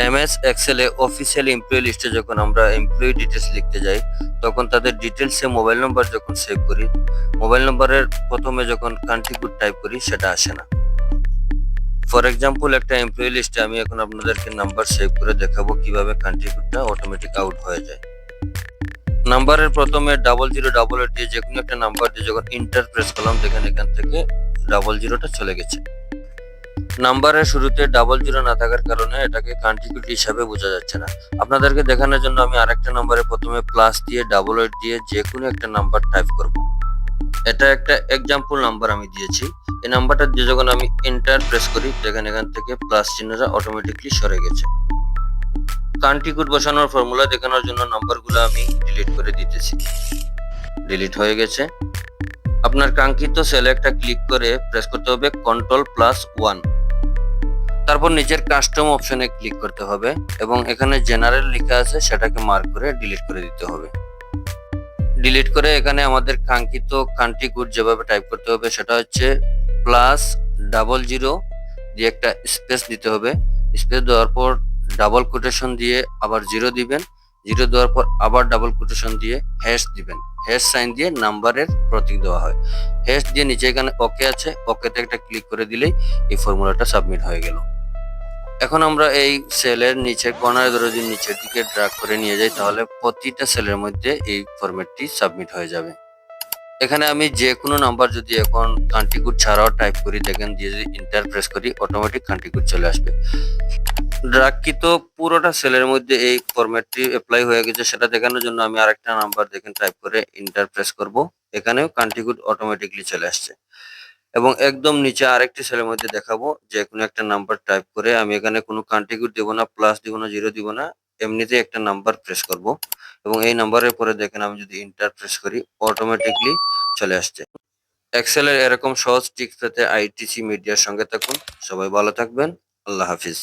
MS এক্সেলে official employee লিস্টে যখন আমরা এমপ্লয়ি ডিটেলস লিখতে যাই, তখন তাদের ডিটেলসে মোবাইল নাম্বার যখন সেভ করি মোবাইল নাম্বারের প্রথমে যখন কান্ট্রি কোড টাইপ করি, সেটা আসে না। ফর এক্সাম্পল একটা এমপ্লয়ি লিস্টে আমি এখন আপনাদেরকে নাম্বার সেভ করে দেখাবো কীভাবে কান্ট্রি কোডটা অটোমেটিক আউট হয়ে যায়। নাম্বারের প্রথমে ডাবল জিরো ডাবল এইট দিয়ে যে কোনো একটা নাম্বার দিয়ে যখন ইন্টার প্রেস করলাম, দেখেন এখান থেকে ডাবল জিরোটা চলে গেছে। নাম্বারের শুরুতে ডাবল জিরো না থাকার কারণে এটাকে কান্ট্রি কোড হিসাবে বোঝা যাচ্ছে না। আপনাদেরকে দেখানোর জন্য আমি আরেকটা নাম্বারে প্রথমে প্লাস দিয়ে ডাবল এইট দিয়ে যে কোনো একটা নাম্বার টাইপ করব। এটা একটা এক্সাম্পল নাম্বার আমি দিয়েছি। এই নাম্বারটা দিয়ে যখন আমি এন্টার প্রেস করি, দেখেন এখান থেকে প্লাস চিহ্নটা অটোমেটিকলি সরে গেছে। কান্ট্রি কোড বসানোর ফর্মুলা দেখানোর জন্য নাম্বারগুলো আমি ডিলিট করে দিতেছি। ডিলিট হয়ে গেছে। আপনার কাঙ্ক্ষিত সেলে একটা ক্লিক করে প্রেস করতে হবে কন্ট্রোল প্লাস ওয়ান তারপর নিচের কাস্টম অপশনে ক্লিক করতে হবে এবং এখানে জেনারেল লেখা আছে, সেটাকে মার্ক করে ডিলিট করে দিতে হবে। ডিলিট করে এখানে আমাদের কাঙ্ক্ষিত কান্ট্রি কোড যেভাবে টাইপ করতে হবে, সেটা হচ্ছে প্লাস ডাবল জিরো দিয়ে একটা স্পেস দিতে হবে। স্পেস দেওয়ার পর ডাবল কোটেশন দিয়ে আবার জিরো দিবেন। জিরো দেওয়ার পর আবার ডাবল কোটেশন দিয়ে হ্যাশ দিবেন। হ্যাশ সাইন দিয়ে নাম্বারের প্রতীক দেওয়া হয়। হ্যাশ দিয়ে নিচে এখানে ওকে আছে। ওকেতে একটা ক্লিক করে দিলেই এই ফর্মুলাটা সাবমিট হয়ে গেল। এখন আমরা এই সেলের নিচে কর্নার যদি নিচের দিকে ড্রাগ করে নিয়ে যাই, তাহলে প্রতিটা সেলের মধ্যে এই ফরম্যাটটি সাবমিট হয়ে যাবে। এখানে আমি যে কোনো নাম্বার যদি এখন কান্ট্রি কোড ছাড়াও টাইপ করি, দেখেন দিয়ে যদি ইন্টার প্রেস করি অটোমেটিক কান্ট্রি কোড চলে আসবে। ড্রাগকৃত পুরোটা সেলের মধ্যে এই ফরম্যাটটি অ্যাপ্লাই হয়ে গেছে, সেটা দেখানোর জন্য আমি আরেকটা নাম্বার দেখেন টাইপ করে ইন্টার প্রেস করব। এখানেও কান্ট্রি কোড অটোমেটিকলি চলে আসছে। এবং একদম নিচে আরেকটি সেলের মধ্যে দেখাবো, যে কোনো একটা নাম্বার টাইপ করে আমি এখানে কোনো কান্ট্রি দিব না প্লাস দিব না জিরো দিব না এমনিতে একটা নাম্বার প্রেস করব। এবং এই নাম্বারের পরে দেখেন আমি যদি ইন্টার প্রেস করি অটোমেটিকলি চলে আসছে। এক্সেলের এরকম সহজ টিপস পেতে আইটিসি মিডিয়ার সঙ্গে থাকুন। সবাই ভালো থাকবেন। আল্লাহ হাফিজ।